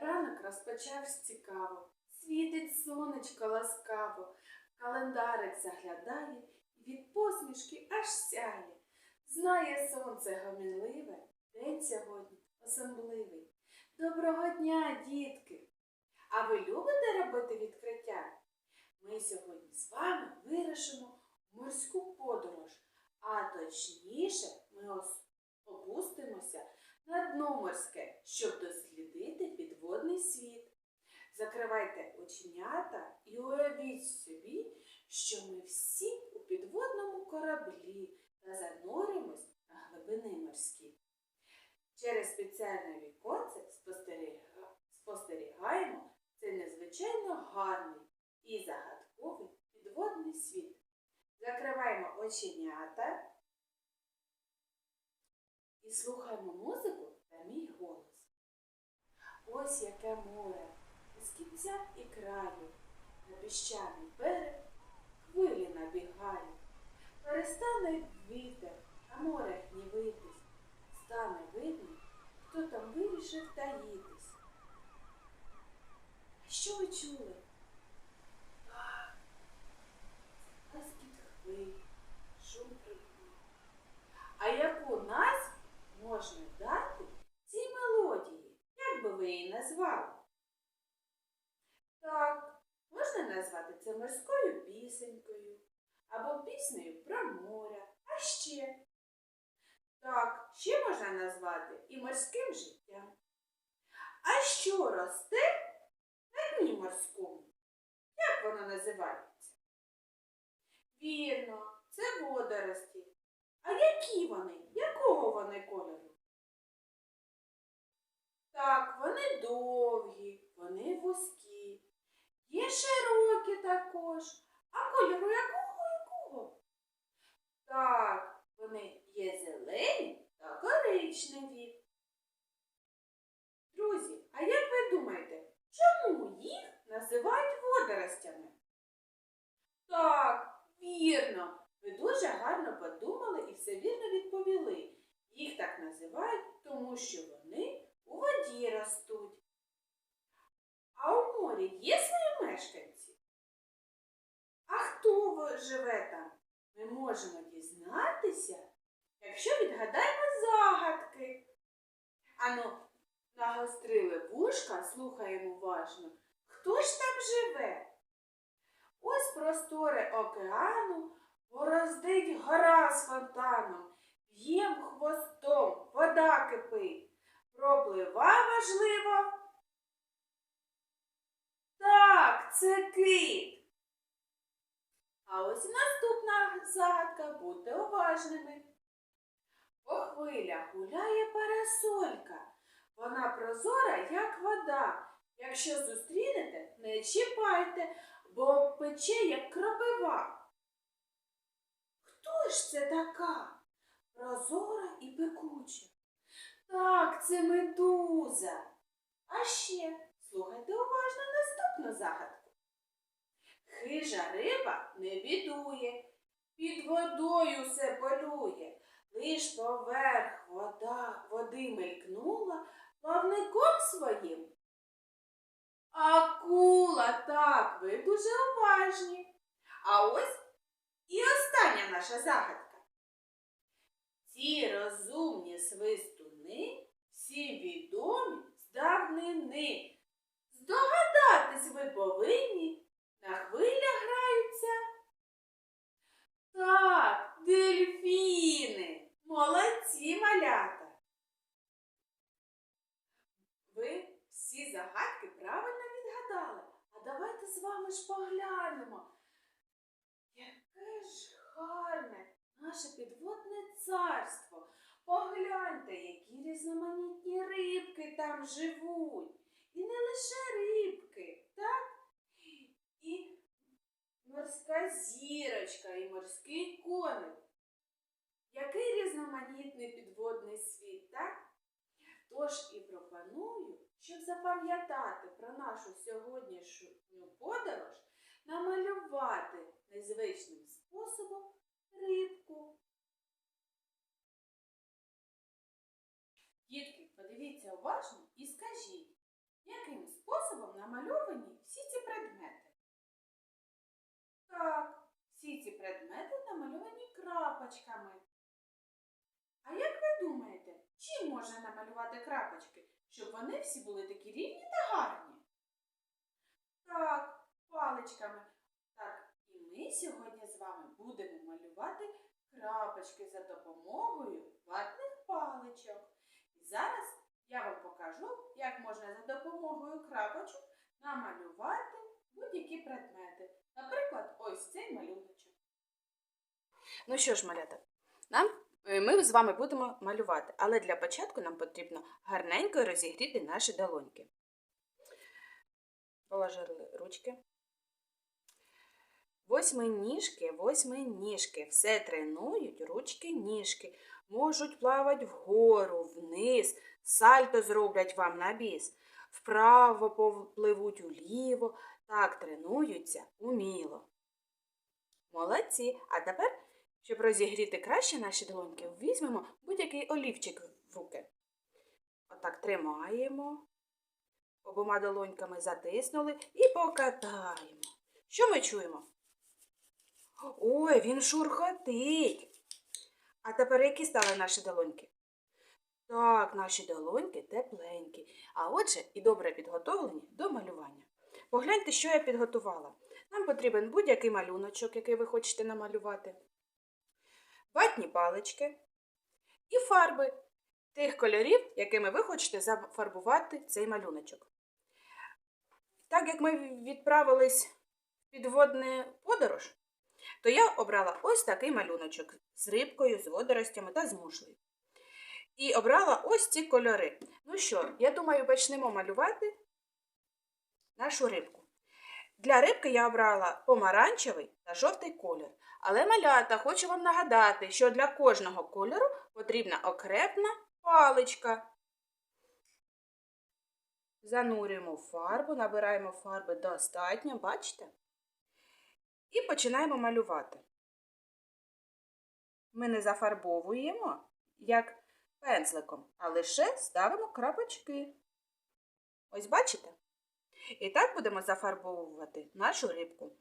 Ранок розпочався цікаво, світить сонечко ласкаво, календарик заглядає і від посмішки аж сяє. Знає сонце гомінливе, день сьогодні особливий. Доброго дня, дітки! А ви любите робити відкриття? Ми сьогодні з вами вирушимо в морську подорож, а точніше ми ос- опустимося на дно морське, щоб дослідити підводний світ. Закривайте оченята і уявіть собі, що ми всі у підводному кораблі та зануримось на глибини морські. Через спеціальне віконце спостерігаємо цей незвичайно гарний і загадковий підводний світ. Закриваємо оченята і слухаємо музику та мій голос. Ось яке море, без кінця і краю, на піщаний берег хвилі набігають. Перестане вітер, а море гнівитись, стане видно, хто там вирішив таїтись. А що ви чули? Так, Ласкіт хвиль, шум прибув. А яку назву можна дати цій мелодії? Як би ви її назвали? Так, можна назвати це морською пісенькою або піснею про море. А ще? Так, ще можна назвати і морським життям. А що росте на дні морському? Як воно називається? Вірно, це водорості. А які вони? Якого вони кольору? Так, вони довгі, вони вузькі. Є широкі також. А кольору якого якого? Так, вони є зелені та коричневі. Друзі, а як ви думаєте, чому їх називають водоростями? Так, вірно. Ви дуже гарно подумали і все вірно відповіли. Їх так називають, тому що вони у воді ростуть. А у морі є свої мешканці? А хто живе там? Ми можемо дізнатися, якщо відгадаємо загадки. Ану, нагострили вушка, слухаємо уважно. Хто ж там живе? Ось простори океану, бороздить гора з фонтаном, б'єм хвостом, вода кипить, проплива важливо. Так, це кит. А ось наступна загадка, будьте уважними. По хвилях гуляє парасолька. Вона прозора, як вода. Якщо зустрінете, не чіпайте, бо пече, як кропива. Хто ж це така? Прозора і пекуча. Так, це медуза. А ще слухайте уважно наступну загадку. Хижа риба не бідує, під водою все полює, лиш поверх вода, води мелькнула плавником своїм. Акула, так, ви дуже уважні. А ось і остання наша загадка. Ці розумні свистуни всі відомі з давнини. Здогадатись ви повинні, на хвилях граються. Так, дельфіни, молодці малята. Ви всі загадки правильно відгадали. А давайте з вами ж поглянемо. Яке ж гарне наше підводне царство. Погляньте, які різноманітні рибки там живуть. І не лише рибки, так? Морська зірочка, і морський коник. Який різноманітний підводний світ, так? Тож і пропоную, щоб запам'ятати про нашу сьогоднішню подорож, намалювати незвичним способом рибку. Дітки, подивіться уважно і скажіть, яким способом намальовані всі ці предмети? Так, всі ці предмети намальовані крапочками. А як ви думаєте, чим можна намалювати крапочки, щоб вони всі були такі рівні та гарні? Так, паличками. Так, і ми сьогодні з вами будемо малювати крапочки за допомогою ватних паличок. І зараз я вам покажу, як можна за допомогою крапочок намалювати будь-які предмети. Наприклад, ось цей малюночок. Ну що ж, малята, нам е, ми з вами будемо малювати, але для початку нам потрібно гарненько розігріти наші долоньки. Положили ручки. Восьминіжки, восьминіжки, все тренують ручки ніжки. Можуть плавати вгору, вниз, сальто зроблять вам на біс. Вправо попливуть уліво, так тренуються уміло. Молодці. А тепер, щоб розігріти краще наші долоньки, візьмемо будь-який олівчик в руки. Отак тримаємо, обома долоньками затиснули і покатаємо. Що ми чуємо? Ой, він шурхотить. А тепер які стали наші долоньки? Так, наші долоньки тепленькі, а отже і добре підготовлені. Погляньте, що я підготувала. Нам потрібен будь-який малюночок, який ви хочете намалювати, ватні палички і фарби тих кольорів, якими ви хочете зафарбувати цей малюночок. Так як ми відправились в підводну подорож, то я обрала ось такий малюночок з рибкою, з водоростями та з мушлею. І обрала ось ці кольори. Ну що, я думаю, почнемо малювати нашу рибку. Для рибки я обрала помаранчевий та жовтий колір. Але малята, хочу вам нагадати, що для кожного кольору потрібна окрепна паличка. Занурюємо фарбу, набираємо фарби достатньо, бачите? І починаємо малювати. Ми не зафарбовуємо, як пензликом, а лише ставимо крапочки. Ось бачите? І так будемо зафарбовувати нашу рибку.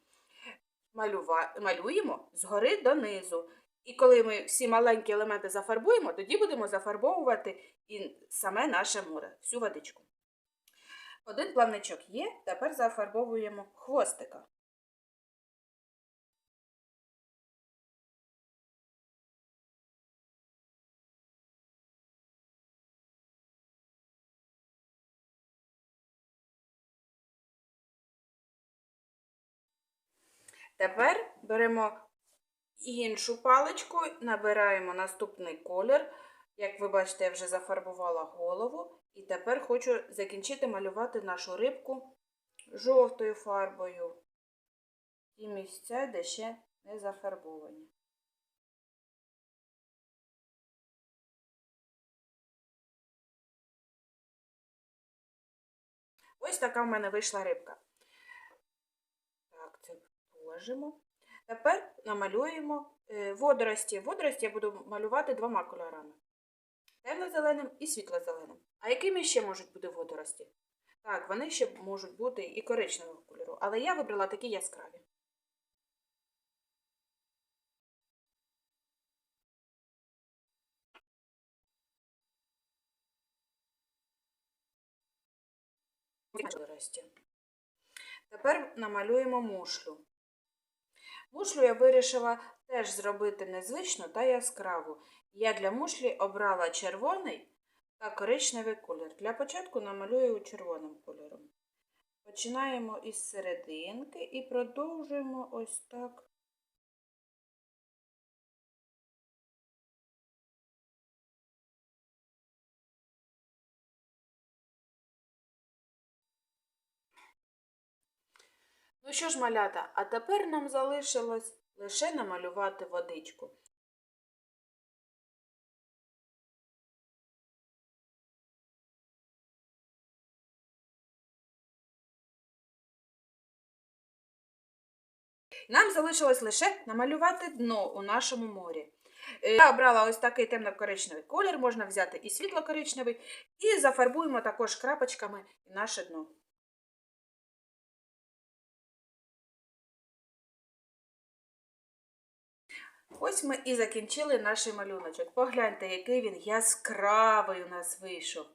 Малюва... Малюємо згори донизу. І коли ми всі маленькі елементи зафарбуємо, тоді будемо зафарбовувати і саме наше море, всю водичку. Один плавничок є, тепер зафарбовуємо хвостика. Тепер беремо іншу паличку, набираємо наступний колір. Як ви бачите, я вже зафарбувала голову. І тепер хочу закінчити малювати нашу рибку жовтою фарбою. Ті місця, де ще не зафарбовані. Ось така в мене вийшла рибка. Так. Тепер намалюємо е, водорості. Водорості я буду малювати двома кольорами. Темно-зеленим і світло-зеленим. А якими ще можуть бути водорості? Так, вони ще можуть бути і коричневого кольору, але я вибрала такі яскраві. Тепер намалюємо мушлю. Мушлю я вирішила теж зробити незвичну та яскраву. Я для мушлі обрала червоний та коричневий колір. Для початку намалюю червоним кольором. Починаємо із серединки і продовжуємо ось так. Ну що ж, малята, а тепер нам залишилось лише намалювати водичку. Нам залишилось лише намалювати дно у нашому морі. Е, Я обрала ось такий темно-коричневий колір, можна взяти і світло-коричневий, і зафарбуємо також крапочками наше дно. Ось ми і закінчили наш малюночок. Погляньте, який він яскравий у нас вийшов.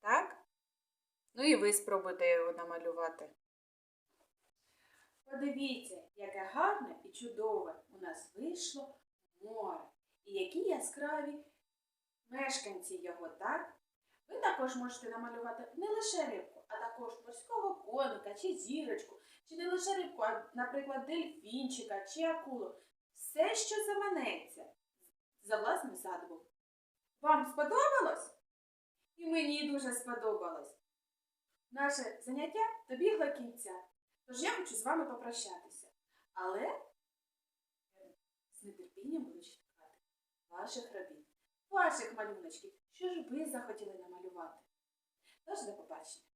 Так? Ну і ви спробуйте його намалювати. Подивіться, яке гарне і чудове у нас вийшло море. І які яскраві мешканці його, так? Ви також можете намалювати не лише рибку, а також морського коника чи зірочку, чи не лише рибку, а, наприклад, дельфінчика чи акулу. Все, що заманеться за власним задумом. Вам сподобалось? І мені дуже сподобалось. Наше заняття добігло кінця. Тож я хочу з вами попрощатися. Але з нетерпінням буду чекати ваших робіт, ваших малюночків, що ж ви захотіли намалювати. Тож до побачення.